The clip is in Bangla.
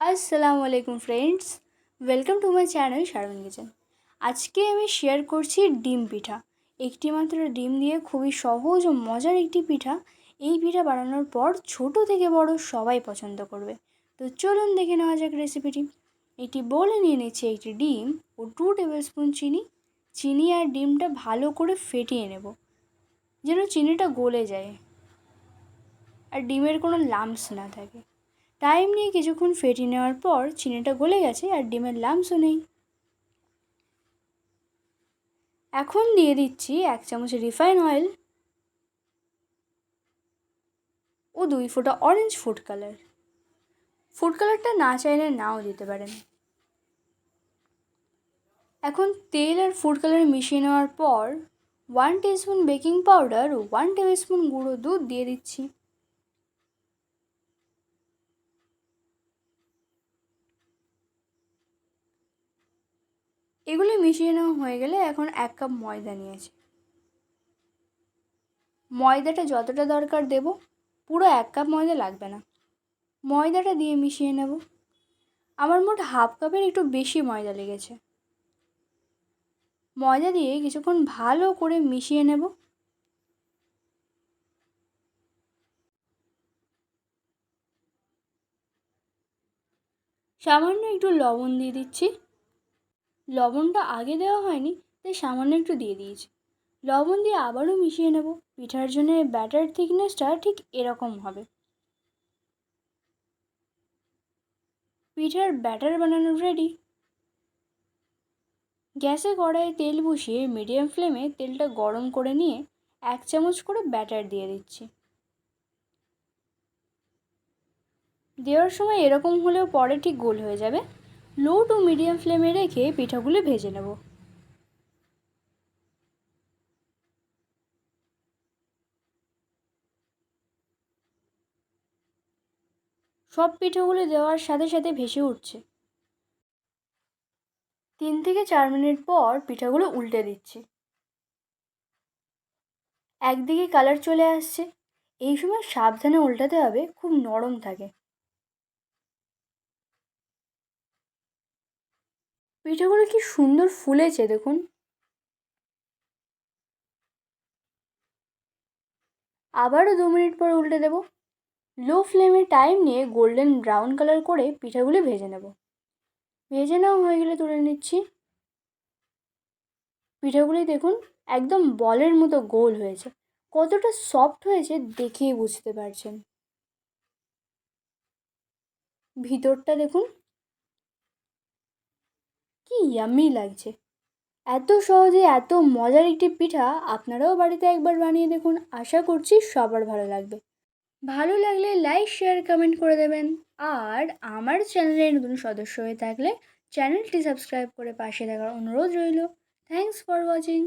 আসসালামু আলাইকুম friends welcome to my channel Sharmin kitchen আজকে আমি শেয়ার করছি ডিম পিঠা। একটি মাত্র ডিম দিয়ে খুবই সহজ ও মজার একটি পিঠা। এই পিঠা বানানোর পর ছোট থেকে বড় সবাই পছন্দ করবে। তো চলুন দেখে নেওয়া যাক রেসিপিটি এটি বলে নিয়ে নিচ্ছে একটি ডিম ও টু টেবিল স্পুন চিনি। চিনি আর ডিমটা ভালো করে ফেটিয়ে নেব। যেন চিনিটা গলে যায়। আর ডিমের কোনো লামস না থাকে। টাইম নিয়ে কিছুক্ষণ ফেটিয়ে নেওয়ার পর চিনিটা গলে গেছে আর ডিমের লামসও নেই। এখন দিয়ে দিচ্ছি এক চামচ রিফাইন অয়েল ও দুই ফোঁটা অরেঞ্জ ফুড কালার। ফুড কালারটা না চাইলে নাও দিতে পারেন। এখন তেল আর ফুড কালার মিশিয়ে নেওয়ার পর ওয়ান টিস্পুন বেকিং পাউডার ও ওয়ান টেবিল স্পুন গুঁড়ো দুধ দিয়ে দিচ্ছি। এগুলি মিশিয়ে নেওয়া হয়ে গেলে এখন এক কাপ ময়দা নিয়েছি। ময়দাটা যতটা দরকার দেব, পুরো এক কাপ ময়দা লাগবে না। ময়দাটা দিয়ে মিশিয়ে নেব। আমার মোট হাফ কাপের একটু বেশি ময়দা লেগেছে। ময়দা দিয়ে কিছুক্ষণ ভালো করে মিশিয়ে নেব। সামান্য একটু লবণ দিয়ে দিচ্ছি। লবণটা আগে দেওয়া হয়নি, তাই সামান্য একটু দিয়ে দিয়েছি। লবণ দিয়ে আবারও মিশিয়ে নেব। পিঠার জন্য ব্যাটার থিকনেসটা ঠিক এরকম হবে। পিঠার ব্যাটার বানানো রেডি গ্যাসে কড়াইয়ে তেল বসিয়ে মিডিয়াম ফ্লেমে তেলটা গরম করে নিয়ে এক চামচ করে ব্যাটার দিয়ে দিচ্ছি। দেওয়ার সময় এরকম হলেও পরে ঠিক গোল হয়ে যাবে। লো টু মিডিয়াম ফ্লেমে রেখে পিঠাগুলো ভেজে নেব। সব পিঠাগুলো দেওয়ার সাথে সাথে ভেসে উঠছে। তিন থেকে চার মিনিট পর পিঠাগুলো উল্টে দিচ্ছি। একদিকে কালার চলে আসছে। এই সময় সাবধানে উল্টাতে হবে, খুব নরম থাকে। পিঠাগুলো কি সুন্দর ফুলেছে, দেখুন। আবারও দু মিনিট পর উল্টে দেব। লো ফ্লেমে টাইম নিয়ে গোল্ডেন ব্রাউন কালার করে পিঠাগুলি ভেজে নেব। ভেজে নেওয়া হয়ে গেলে তুলে নিচ্ছি। পিঠাগুলি দেখুন, একদম বলের মতো গোল হয়েছে। কতটা সফট হয়েছে দেখেই বুঝতে পারছেন। ভিতরটা দেখুন কি ইয়ামি লাগছে। এত সহজে, এত মজার একটি পিঠা আপনারাও বাড়িতে একবার বানিয়ে দেখুন। আশা করছি সবার ভালো লাগবে। ভালো লাগলে লাইক শেয়ার কমেন্ট করে দেবেন। আর আমার চ্যানেলে নতুন সদস্য হয়ে থাকলে চ্যানেলটি সাবস্ক্রাইব করে পাশে থাকার অনুরোধ রইল। Thanks for watching